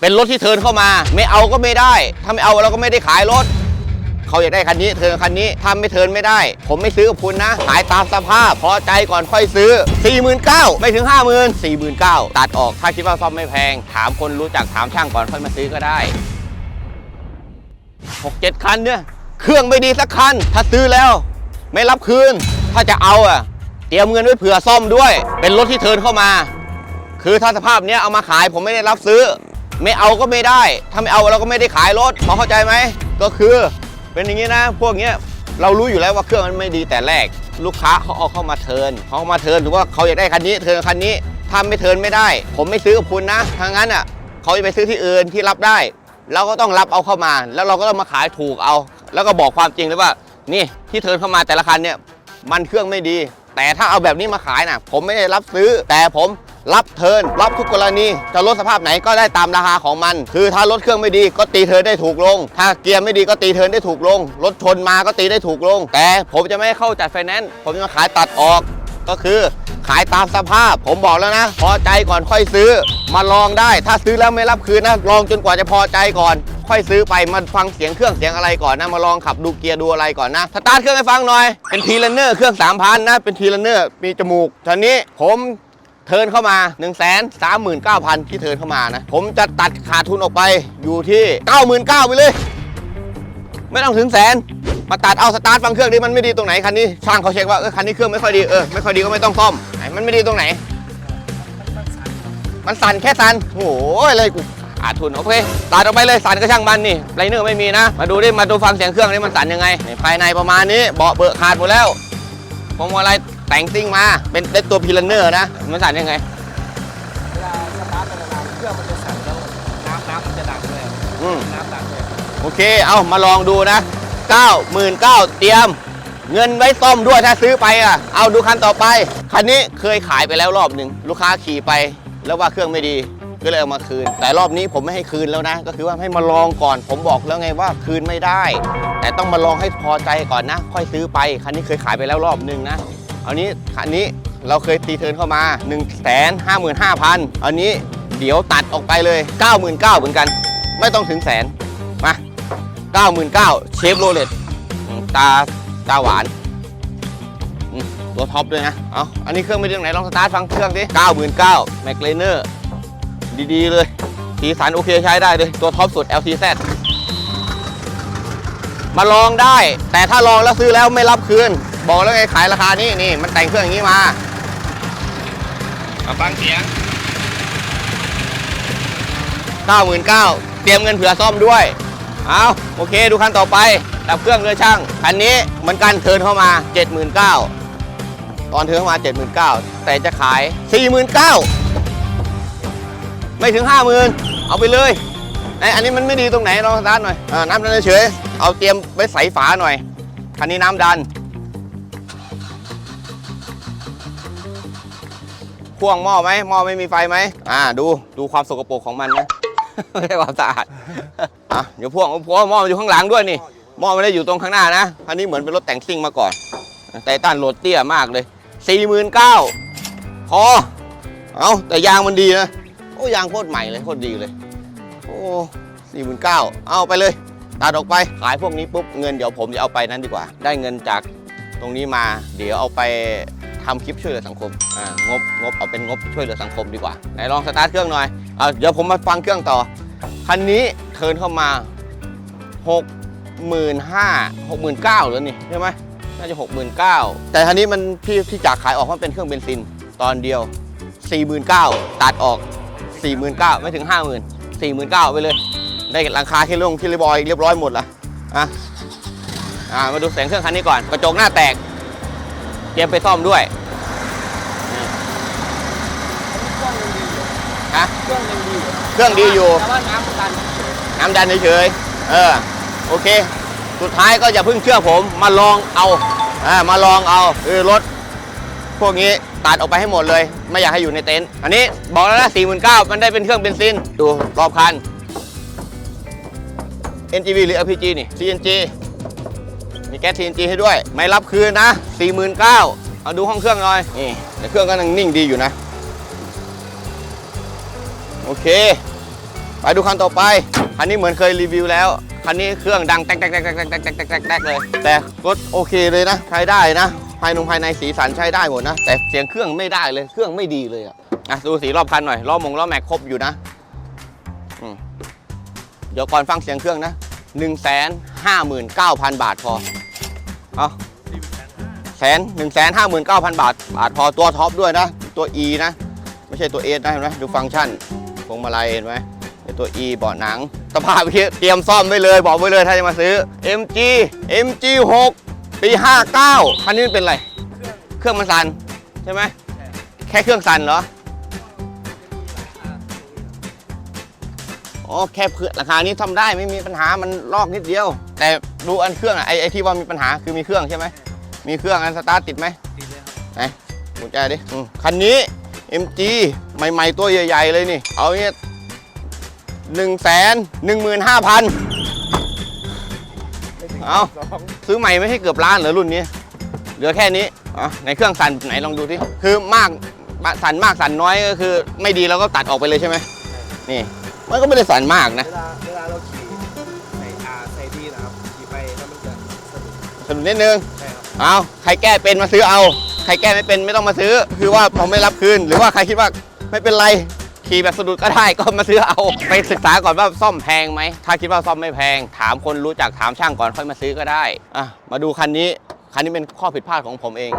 เป็นรถที่เทินเข้ามา ไม่เอาก็ไม่ได้ ถ้าไม่เอาเราก็ไม่ได้ขายรถ เขาอยากได้คันนี้เทินคันนี้ถ้าไม่เทินไม่ได้ ผมไม่ซื้อกับคุณนะ ขายตามสภาพ พอใจก่อนค่อยซื้อ 49,000ไม่ถึง 50,000 49,000ตัดออกถ้าคิดว่าซ่อมไม่แพง ถามคนรู้จักถามช่างก่อนค่อยมาซื้อก็ได้6 7คันเนี่ยเครื่องไม่ดีสักคัน ถ้าซื้อแล้ว ไม่รับคืน ถ้าจะเอาอะ เตรียมเงินไว้เผื่อซ่อมด้วย เป็นรถที่เทินเข้ามา คือถ้าสภาพเนี้ยเอามาขายผมไม่ได้รับซื้อ ไม่เอาก็ไม่ได้ ถ้าไม่เอาเราก็ไม่ได้ขายรถพอเข้าใจไหม ก็คือเป็นอย่างนี้นะ พวกเนี้ยเรารู้อยู่แล้วว่าเครื่องมันไม่ดีแต่แรก ลูกค้าเขาเอาเข้ามาเทิร์นเขามาเทิร์นถือว่าเขาอยากได้คันนี้เทิร์นคันนี้ถ้าไม่เทิร์นไม่ได้ ผมไม่ซื้อกับคุณนะถ้างนั้นอะเขาจะไปซื้อที่อื่นที่รับได้เราก็ต้องรับเอาเข้ามา แล้วเราก็ต้องมาขายถูกเอา แล้วก็บอกความจริงเลยว่า นี่ที่เทิร์นเข้ามาแต่ละคันเนี่ยมันเครื่องไม่ดี แต่ถ้าเอาแบบนี้มาขายนะผมไม่ได้รับซื้อ แต่ผม รับเทินรับทุกกรณี จะลดสภาพไหนก็ได้ตามราคาของมัน คือถ้ารถเครื่องไม่ดีก็ตีเทินได้ถูกลง ถ้าเกียร์ไม่ดีก็ตีเทินได้ถูกลง รถชนมาก็ตีได้ถูกลง แต่ผมจะไม่เข้าจัดไฟแนนซ์ผมจะมาขายตัดออก ก็คือขายตามสภาพ ผมบอกแล้วนะ พอใจก่อนค่อยซื้อ มาลองได้ ถ้าซื้อแล้วไม่รับคืนนะลองจนกว่าจะพอใจก่อน ค่อยซื้อไปมาฟังเสียงเครื่องเสียงอะไรก่อนนะ มาลองขับดูเกียร์ดูอะไรก่อนนะสตาร์ทเครื่องให้ฟังหน่อยเป็นทีลันเนอร์เครื่อง3,000นะเป็นทีลันเนอร์มีจมูกทีนี้ผม เทิร์นเข้ามา 1 3 9 0 0 0 ที่เทิร์นเข้ามานะ ผมจะตัดขาดทุนออกไปอยู่ที่ 99,000ไปเลย ไม่ต้องถึงแสน มาตัดเอาสตาร์ทฟังเครื่องดิมันไม่ดีตรงไหนคันนี้ช่างเขาเช็คว่าเออคันนี้เครื่องไม่ค่อยดีเออไม่ค่อยดีก็ไม่ต้องซ่อมไหนมันไม่ดีตรงไหน มันสั่นแค่สั่นโอ้โหเลยกูขาดทุนโอเคตัดออกไปเลยสั่นก็ช่างมันนี่ไรเนอร์ไม่มีนะ มาดูดิมาดูฟังเสียงเครื่องนี่มันสั่นยังไงนี่ภายในประมาณนี้เบาะเบอะขาดหมดแล้วผมว่าอะไร แต่งซิ่งมาเป็นเป็นตัวพิลันเนอร์นะ มันสั่นยังไง เวลาสตาร์ทไปนานๆเครื่องมันจะสั่นแล้วน้ำน้ำมันจะดังเลยอืม น้ำดังเลยโอเค เอามาลองดูนะ 9 9 0 0 0เตรียม เงินไว้ซ่อมด้วยถ้าซื้อไปอะ เอาดูคันต่อไป คันนี้เคยขายไปแล้วรอบหนึ่งลูกค้าขี่ไป แล้วว่าเครื่องไม่ดี ก็เลยเอามาคืน แต่รอบนี้ผมไม่ให้คืนแล้วนะ ก็คือว่าให้มาลองก่อน ผมบอกแล้วไงว่าคืนไม่ได้ แต่ต้องมาลองให้พอใจก่อนนะ ค่อยซื้อไป คันนี้เคยขายไปแล้วรอบหนึ่งนะเอานี้คันนี้เราเคยตีเทินเข้ามา1 5 5 5 0 0 0อันนี้เดี๋ยวตัดออกไปเลย 99,000เหมือนกัน ไม่ต้องถึงแสนมา 99,000เชฟโรเลตตาตาหวานตัวท็อปด้วยนะ เอาอันนี้เครื่องไม่ดีตรงไหนลองสตาร์ทฟังเครื่องดิ99,000แม็กเลเนอร์ดีๆเลย สีสันโอเคใช้ได้เลย ตัวท็อปสุด LTZ มาลองได้ แต่ถ้าลองแล้วซื้อแล้วไม่รับคืน บอกแล้วไงขายราคานี้นี่มันแต่งเครื่องอย่างนี้มามาฟังเสียง99,000เตรียมเงินเผื่อซ่อมด้วย เอาโอเคดูคันต่อไป ดับเครื่องเลยช่าง คันนี้เหมือนกันเทิร์นเข้ามา 79,000ตอนเทิร์นเข้ามา 79,000แต่จะขาย 49,000ไม่ถึง 50,000 เอาไปเลยไออันนี้มันไม่ดีตรงไหนลองสตาร์ทหน่อยอ่าน้ำดันเฉยๆเอาเตรียมไว้ใส่ฝาหน่อย คันนี้น้ำดัน พ่วงหม้อไหมหม้อไม่มีไฟไหมอ่าดูดูความสกปรกของมันนะ ไม่ใช่ความสะอาดอะเดี๋ยวพ่วงเพราะว่าหม้อมันอยู่ข้างหลังด้วยนี่หม้อไม่ได้อยู่ตรงข้างหน้านะคันนี้เหมือนเป็นรถแต่งซิ่งมาก่อนไตตันโหลดเตี้ยมากเลย49,000พอเอาแต่ยางมันดีนะโอ้ยางโคตรใหม่เลยโคตรดีเลยโอ้49,000เอาไปเลยตัดออกไปขายพวกนี้ปุ๊บเงินเดี๋ยวผมจะเอาไปนั้นดีกว่า ได้เงินจากตรงนี้มา เดี๋ยวเอาไป ทำคลิปช่วยเหลือสังคมอ่างบงบเอาเป็นงบช่วยเหลือสังคมดีกว่าไหนลองสตาร์ทเครื่องหน่อยเอาเดี๋ยวผมมาฟังเครื่องต่อคันนี้เทิร์นเข้ามา 6 5 0 0 0 6 9 0 0 0แล้วนี่ใช่ไหมน่าจะ 69,000 แต่คันนี้มันที่ที่จากขายออกมันเป็นเครื่องเบนซินตอนเดียว 49,000 ตัดออก 49,000 ไม่ถึง 50,000 49,000 ไปเลย ได้หลังคาเคลงเคลบอยเรียบร้อยหมดละอะอ่ามาดูแสงเครื่องคันนี้ก่อน กระจกหน้าแตกเตรียมไปซ่อมด้วย เครื่องยังดีอยู่ ฮะเครื่องยังดีอยู่เครื่องดีอยู่ แต่ว่าน้ำมันดันเฉยน้ำดันเฉยๆเออ โอเค สุดท้ายก็อย่าเพิ่งเชื่อผม มาลองเอาอ่ามาลองเอาเออรถ พวกนี้ตัดออกไปให้หมดเลย ไม่อยากให้อยู่ในเต็นท์ อันนี้บอกแล้วนะ49,000มันได้เป็นเครื่องเบนซิน ดูรอบคัน NGV หรือ LPG นี่ CNG มีแก๊ส CNG ให้ด้วย ไม่รับคืนนะ 49,000เอาดูห้องเครื่องหน่อย นี่แต่เครื่องก็ยังนิ่งดีอยู่นะ โอเค ไปดูคันต่อไป คันนี้เหมือนเคยรีวิวแล้ว คันนี้เครื่องดังแตกแตกแตกแตกแตกแตกแตกแตกเลย แต่รถโอเคเลยนะ ใช้ได้นะ ภายในภายในสีสันใช้ได้หมดนะ แต่เสียงเครื่องไม่ได้เลย เครื่องไม่ดีเลยอะอะดูสีรอบคันหน่อย ล้อมงล้อแม็กครบอยู่นะเดี๋ยวก่อนฟังเสียงเครื่องนะ1 5 9 0 0 0 บาทพอ เอาแสนหนึ่งแสนห้าหมื่นเก้าพันบาท บาทพอตัวท็อปด้วยนะ ตัว E นะ ไม่ใช่ตัว S นะเห็นไหมดูฟังก์ชัน วงมาลัยเห็นไหมเป็นตัว E เบาะหนังสภาพเตรียมซ่อมไว้เลยบอกไว้เลยถ้าจะมาซื้อ MG MG 6 ปี 59 คันนี้มันเป็นอะไร เครื่องมันสั่นใช่ไหมแค่เครื่องสั่นเหรออ๋อแค่เพื่อราคานี้ทำได้ไม่มีปัญหามันลอกนิดเดียว แต่ดูอันเครื่องอะไอไอที่ว่ามีปัญหาคือมีเครื่องใช่ไหมมีเครื่องอันสตาร์ทติดไหมติดเลยครับไหนกุญแจดิอืมคันนี้ MG ใหม่ๆตัวใหญ่ๆเลยนี่ เอาเนี่ยหนึ่งแสนหนึ่งหมื่นห้าพันไม่ถึงเอ้าสองซื้อใหม่ไม่ใช่เกือบล้านเหรอรุ่นนี้ เหลือแค่นี้อะในเครื่องสั่นไหนลองดูที่คือมากสั่นมากสั่นน้อยก็คือ ไม่ดีเราก็ตัดออกไปเลยใช่ไหมนี่มันก็ไม่ได้สั่นมากนะเวลาเวลาเราขี่ใส่อาใส่ดีนะครับขี่ไปแล้วมันจะสะดุดสนุนนิดนึงใช่ครับเอาใครแก้เป็นมาซื้อเอา ใครแก้ไม่เป็นไม่ต้องมาซื้อ คือว่าผมไม่รับคืนหรือว่าใครคิดว่า ไม่เป็นไรขี่แบบสะดุดก็ได้ก็มาซื้อเอา ไปศึกษาก่อนว่าซ่อมแพงไหม ถ้าคิดว่าซ่อมไม่แพง ถามคนรู้จักถามช่างก่อนค่อยมาซื้อก็ได้อะมาดูคันนี้ คันนี้เป็นข้อผิดพลาดของผมเอง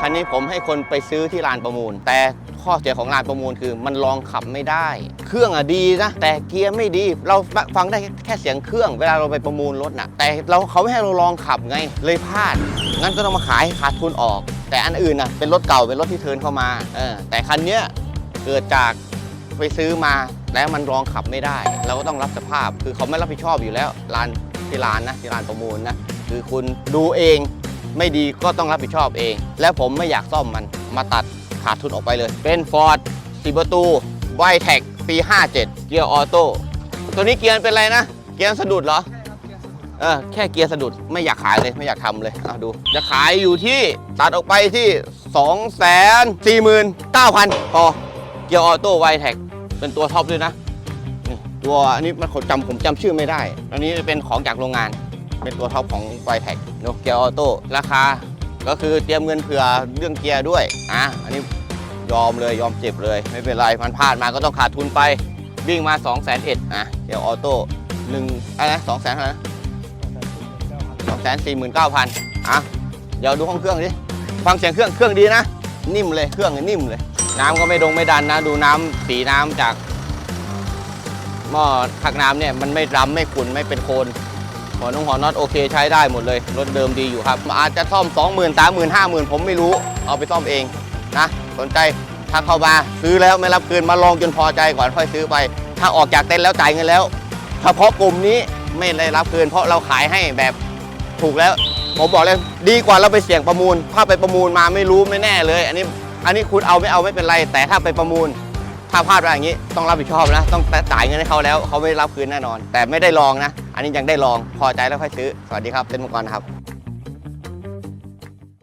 คันนี้ผมให้คนไปซื้อที่ลานประมูล แต่ข้อเสียของลานประมูลคือมันลองขับไม่ได้ เครื่องอะดีนะ แต่เกียร์ไม่ดี เราฟังได้แค่เสียงเครื่อง เวลาเราไปประมูลรถนะแต่เราเขาไม่ให้เราลองขับไง เลยพลาด งั้นก็ต้องมาขายขาดทุนออก แต่อันอื่นนะเป็นรถเก่าเป็นรถที่เทิร์นเข้ามาเออแต่คันเนี้ย เกิดจากไปซื้อมาแล้วมันลองขับไม่ได้ เราก็ต้องรับสภาพคือเขาไม่รับผิดชอบอยู่แล้วร้านที่ร้านนะที่ร้านประมูลนะคือคุณดูเองไม่ดีก็ต้องรับผิดชอบเอง แล้วผมไม่อยากซ่อมมันมาตัดขาดทุนออกไปเลย เป็น Ford สีประตูไวแท็กปี 57 เกียร์ออโต้ตัวนี้เกียร์เป็นอะไรนะ เกียร์สะดุดเหรอเออแค่เกียร์สะดุดไม่อยากขายเลยไม่อยากทำเลยเอาดู จะขายอยู่ที่ตัดออกไปที่ 2 4 9 0 0 0พอ เกียร์ออโต้ไวแท็กเป็นตัวท็อปด้วยนะนี่ตัวอันนี้มันจำผมจำชื่อไม่ได้ อันนี้เป็นของจากโรงงาน เป็นตัวท็อปของไวแท็กเนอะเกียร์ออโต้ราคา ก็คือเตรียมเงินเผื่อเรื่องเกียร์ด้วยอะอันนี้ยอมเลยยอมเจ็บเลย ไม่เป็นไรมันพลาดมาก็ต้องขาดทุนไปวิ่งมา2 0 0 0 0 0อะเกียร์ออโต้หนึ่งอะไรนะสองแสนเท่าไหร่นะสองแสนสี่หมื่นเก้าพันอะเดี๋ยวดูห้องเครื่องดิฟังเสียงเครื่องเครื่องดีนะ นิ่มเลยเครื่องนี่นิ่มเลย น้ำก็ไม่ดงไม่ดันนะ ดูน้ำสีน้ำจากหม้อทักน้ำเนี่ยมันไม่ดำไม่ขุ่นไม่เป็นโคลนหัวนุ่งหัวน็อตโอเคใช้ได้หมดเลยรถเดิมดีอยู่ครับ อาจจะซ่อม 20,000 30,000 50,000 ผมไม่รู้ เอาไปซ่อมเองนะ สนใจถ้าเข้ามาซื้อแล้วไม่รับคืนมาลองจนพอใจก่อนค่อยซื้อไป ถ้าออกจากเต็นท์แล้วจ่ายเงินแล้วเฉพาะกลุ่มนี้ไม่ได้รับคืนเพราะเราขายให้แบบถูกแล้ว ผมบอกเลยดีกว่าเราไปเสี่ยงประมูล ถ้าไปประมูลมาไม่รู้ไม่แน่เลย อันนี้ อันนี้คุณเอาไม่เอาไม่เป็นไร แต่ถ้าไปประมูล ถ้าพลาดไปอย่างนี้ต้องรับผิดชอบนะ ต้องจ่ายเงินให้เขาแล้วเขาไม่รับคืนแน่นอน แต่ไม่ได้ลองนะ อันนี้ยังได้ลองพอใจแล้วค่อยซื้อสวัสดีครับเป็นมังกรครับ